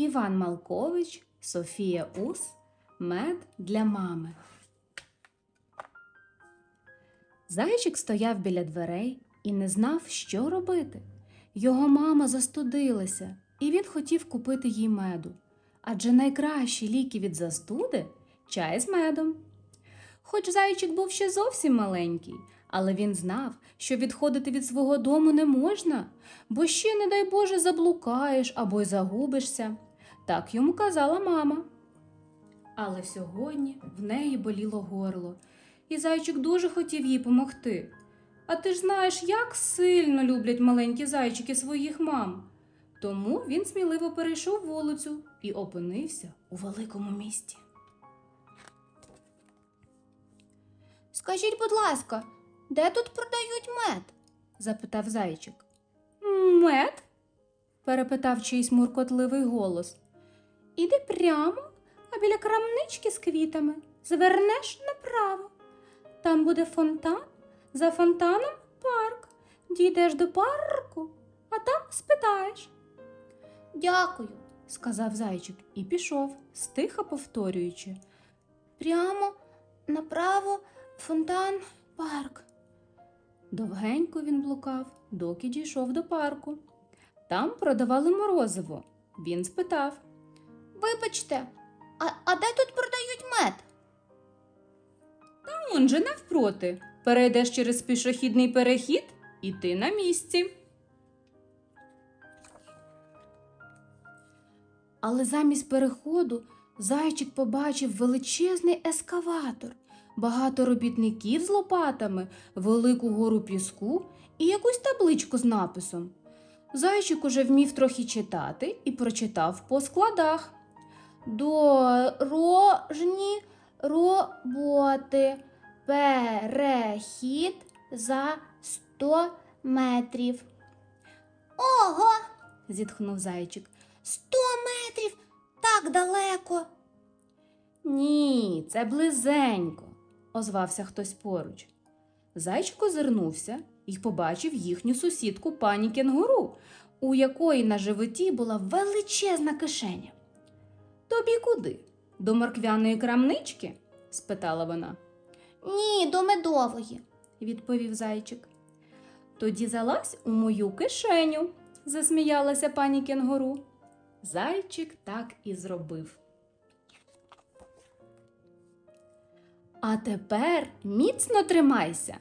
Іван Малкович, Софія Ус, Мед для мами. Зайчик стояв біля дверей і не знав, що робити. Його мама застудилася, і він хотів купити їй меду. Адже найкращі ліки від застуди чай з медом. Хоч зайчик був ще зовсім маленький, але він знав, що відходити від свого дому не можна, бо ще, не дай Боже, заблукаєш або й загубишся. Так йому казала мама. Але сьогодні в неї боліло горло, і зайчик дуже хотів їй помогти. А ти ж знаєш, як сильно люблять маленькі зайчики своїх мам. Тому він сміливо перейшов вулицю і опинився у великому місті. Скажіть, будь ласка, де тут продають мед? запитав зайчик. Мед? перепитав чийсь муркотливий голос. Іди прямо, а біля крамнички з квітами звернеш направо. Там буде фонтан, за фонтаном парк. Дійдеш до парку, а там спитаєш, Дякую. сказав зайчик і пішов, стиха повторюючи. Прямо направо фонтан парк. Довгенько він блукав, доки дійшов до парку. Там продавали морозиво. Він спитав. Вибачте, а, а де тут продають мед? Та Он же навпроти. Перейдеш через пішохідний перехід і ти на місці. Але замість переходу зайчик побачив величезний ескаватор, багато робітників з лопатами, велику гору піску і якусь табличку з написом. Зайчик уже вмів трохи читати і прочитав по складах. Дорожні роботи. Перехід за 100 метрів. Ого, зітхнув зайчик. сто метрів так далеко. Ні, це близенько, озвався хтось поруч. Зайчик озирнувся і побачив їхню сусідку пані кенгуру, у якої на животі була величезна кишеня. Тобі куди? До морквяної крамнички? спитала вона. Ні, до медової. відповів зайчик. Тоді залазь у мою кишеню, засміялася пані кенгуру. Зайчик так і зробив. А тепер міцно тримайся.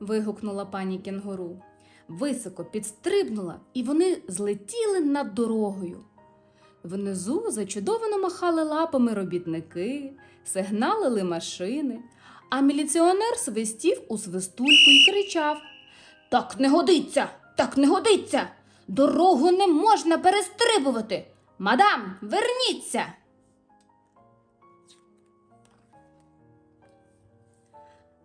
вигукнула пані кенгуру. Високо підстрибнула, і вони злетіли над дорогою. Внизу зачудовано махали лапами робітники, сигналили машини, а міліціонер свистів у свистульку і кричав Так не годиться, так не годиться. Дорогу не можна перестрибувати. Мадам, верніться.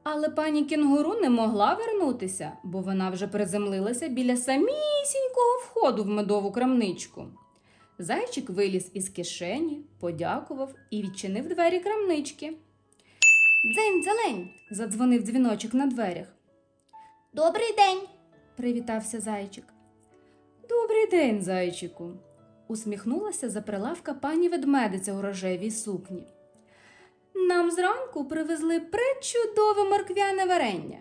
Але пані кінгуру не могла вернутися, бо вона вже приземлилася біля самісінького входу в медову крамничку. Зайчик виліз із кишені, подякував і відчинив двері крамнички. Дзень зелень. задзвонив дзвіночок на дверях. Добрий день. Привітався зайчик. Добрий день, зайчику, усміхнулася за прилавка пані ведмедиця у рожевій сукні. Нам зранку привезли пречудове морквяне варення,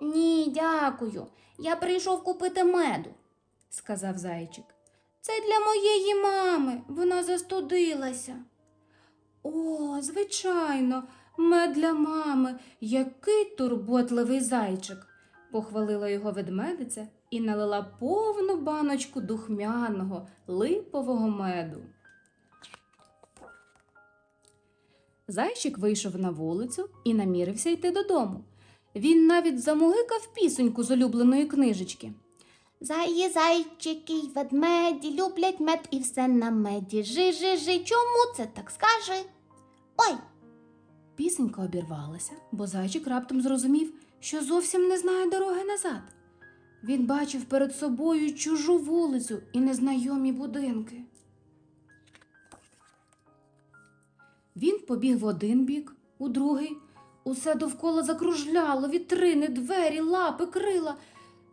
Ні, дякую. Я прийшов купити меду. сказав зайчик. Це для моєї мами. Вона застудилася. О, звичайно, мед для мами, який турботливий зайчик, похвалила його ведмедиця і налила повну баночку духмяного липового меду. Зайчик вийшов на вулицю і намірився йти додому. Він навіть замугикав пісеньку з улюбленої книжечки. Заї, зайчики й ведмеді люблять мед і все на меді. Жи, жи, жи. Чому це так скажи? Ой, Пісенька обірвалася, бо зайчик раптом зрозумів, що зовсім не знає дороги назад. Він бачив перед собою чужу вулицю і незнайомі будинки. Він побіг в один бік, у другий. Усе довкола закружляло, вітрини, двері, лапи, крила.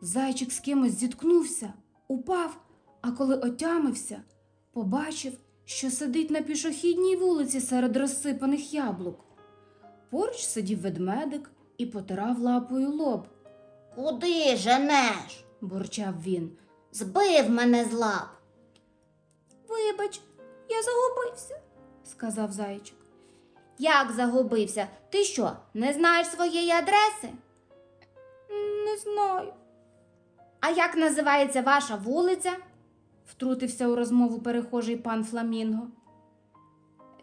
Зайчик з кимось зіткнувся, упав, а коли отямився, побачив, що сидить на пішохідній вулиці серед розсипаних яблук. Поруч сидів ведмедик і потирав лапою лоб, Куди женеш? бурчав він. Збив мене з лап. Вибач, я загубився, сказав зайчик. Як загубився? Ти що, не знаєш своєї адреси? Не знаю. А як називається ваша вулиця? втрутився у розмову перехожий пан Фламінго.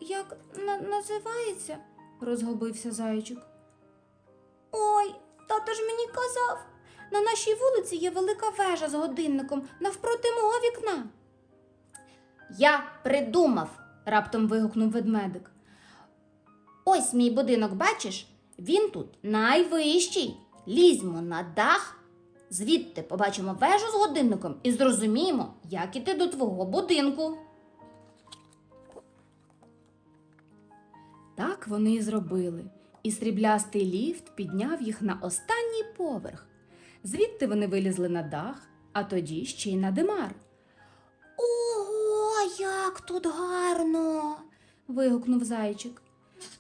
Як на- називається? розгубився зайчик. Ой, тато ж мені казав. На нашій вулиці є велика вежа з годинником навпроти мого вікна. Я придумав, раптом вигукнув ведмедик. ось мій будинок, бачиш? Він тут найвищий. Лізьмо на дах, звідти побачимо вежу з годинником і зрозуміємо, як іти до твого будинку. Так вони і зробили, і сріблястий ліфт підняв їх на останній поверх. Звідти вони вилізли на дах, а тоді ще й на димар. Ого, як тут гарно! вигукнув зайчик.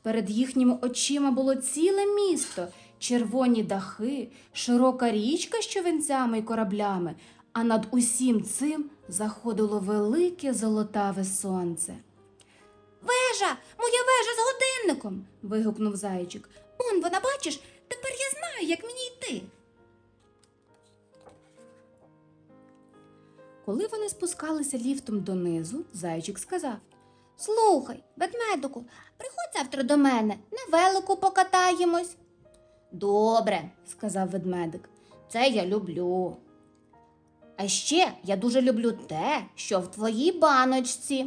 Перед їхніми очима було ціле місто, червоні дахи, широка річка з човенцями й кораблями, а над усім цим заходило велике золотаве сонце. Вежа, моя вежа з годинником. вигукнув зайчик. Он вона, бачиш, тепер я знаю, як мені йти. Коли вони спускалися ліфтом донизу, зайчик сказав. Слухай, ведмедику, приходь завтра до мене, на велику покатаємось. Добре, сказав ведмедик. це я люблю. А ще я дуже люблю те, що в твоїй баночці.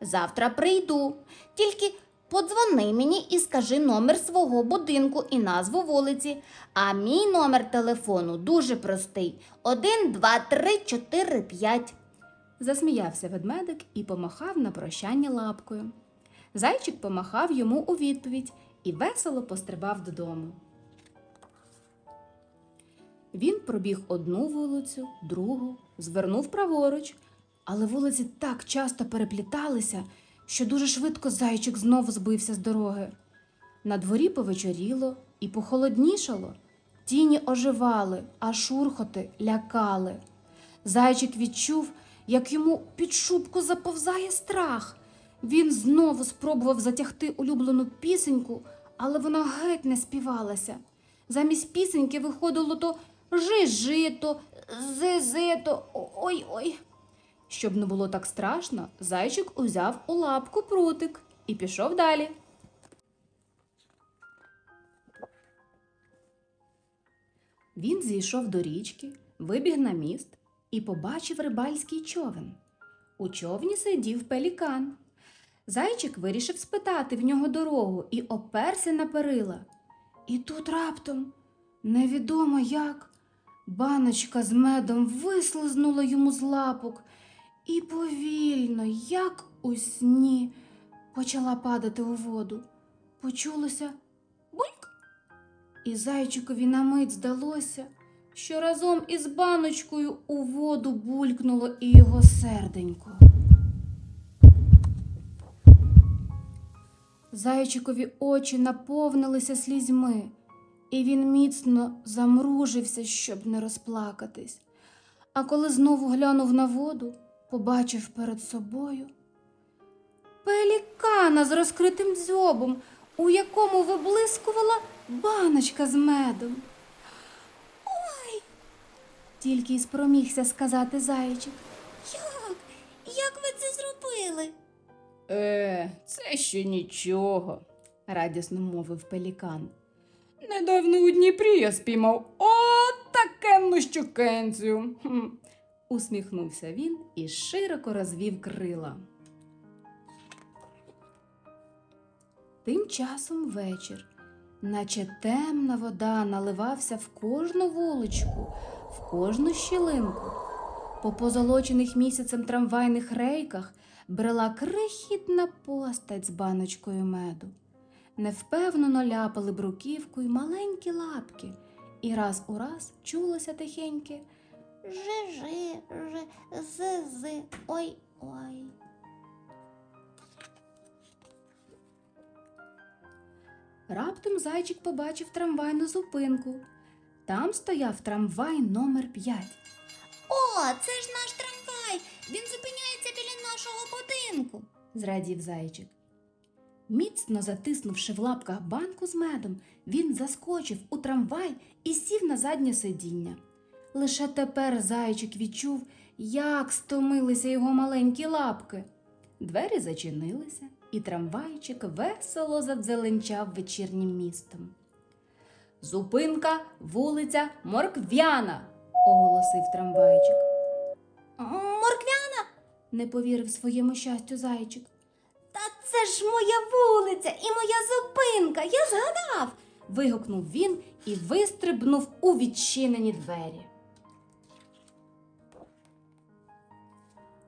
Завтра прийду. Тільки подзвони мені і скажи номер свого будинку і назву вулиці. А мій номер телефону дуже простий: 1, 2, 3, 4, 5. Засміявся ведмедик і помахав на прощання лапкою. Зайчик помахав йому у відповідь і весело пострибав додому. Він пробіг одну вулицю, другу, звернув праворуч, але вулиці так часто перепліталися, що дуже швидко зайчик знову збився з дороги. На дворі повечоріло і похолоднішало. Тіні оживали, а шурхоти лякали. Зайчик відчув, як йому під шубку заповзає страх. Він знову спробував затягти улюблену пісеньку, але вона геть не співалася. Замість пісеньки виходило то жи-жито, зи-зито, ой-ой. Щоб не було так страшно, зайчик узяв у лапку прутик і пішов далі. Він зійшов до річки, вибіг на міст і побачив рибальський човен. У човні сидів пелікан. Зайчик вирішив спитати в нього дорогу і оперся на перила. І тут раптом, невідомо як, баночка з медом вислизнула йому з лапок і повільно, як у сні, почала падати у воду. Почулося бульк. І зайчикові на мить здалося, що разом із баночкою у воду булькнуло і його серденько. Зайчикові очі наповнилися слізьми, і він міцно замружився, щоб не розплакатись. А коли знову глянув на воду, побачив перед собою пелікана з розкритим дзьобом, у якому виблискувала баночка з медом. Ой, тільки й спромігся сказати зайчик. Як? Як ви це зробили? Е, це ще нічого, радісно мовив пелікан. Недавно у Дніпрі я спіймав отакенну щукенцю. Хм. Усміхнувся він і широко розвів крила. Тим часом вечір, наче темна вода наливався в кожну вуличку, в кожну щілинку. По позолочених місяцем трамвайних рейках брела крихітна постать з баночкою меду. Невпевнено ляпали бруківкою маленькі лапки, і раз у раз чулося тихеньке жи, жи, жи, зи, зи, ой, ой. Раптом зайчик побачив трамвайну зупинку. Там стояв трамвай номер 5. О, це ж наш трамвай. Він зупиняється біля нашого будинку. зрадів зайчик. Міцно затиснувши в лапках банку з медом, він заскочив у трамвай і сів на заднє сидіння. Лише тепер зайчик відчув, як стомилися його маленькі лапки. Двері зачинилися, і трамвайчик весело задзеленчав вечірнім містом. Зупинка, вулиця Морквяна, оголосив трамвайчик. Морквяна, Не повірив своєму щастю зайчик. Ж моя вулиця і моя зупинка. Я згадав. вигукнув він і вистрибнув у відчинені двері.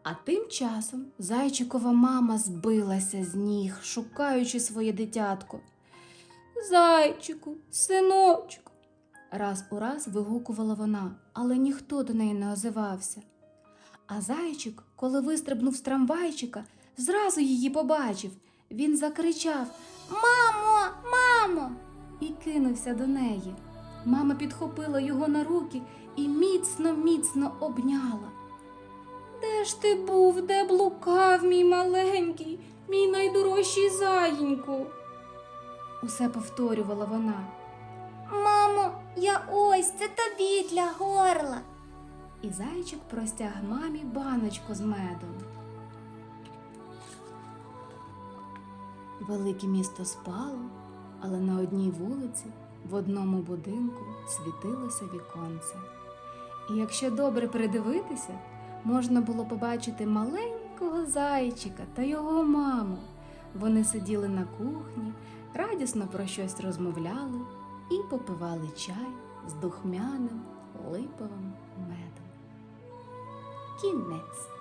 А тим часом зайчикова мама збилася з ніг, шукаючи своє дитятко. Зайчику, синочку. Раз у раз вигукувала вона, але ніхто до неї не озивався. А зайчик, коли вистрибнув з трамвайчика, зразу її побачив. Він закричав Мамо, мамо. і кинувся до неї. Мама підхопила його на руки і міцно, міцно обняла. Де ж ти був, де блукав, мій маленький, мій найдорожчий заїньку? Усе повторювала вона. Мамо, я ось це тобі для горла. І зайчик простяг мамі баночку з медом. Велике місто спало, але на одній вулиці, в одному будинку світилося віконце. І якщо добре придивитися, можна було побачити маленького зайчика та його маму. Вони сиділи на кухні, радісно про щось розмовляли і попивали чай з духмяним липовим медом. Кінець.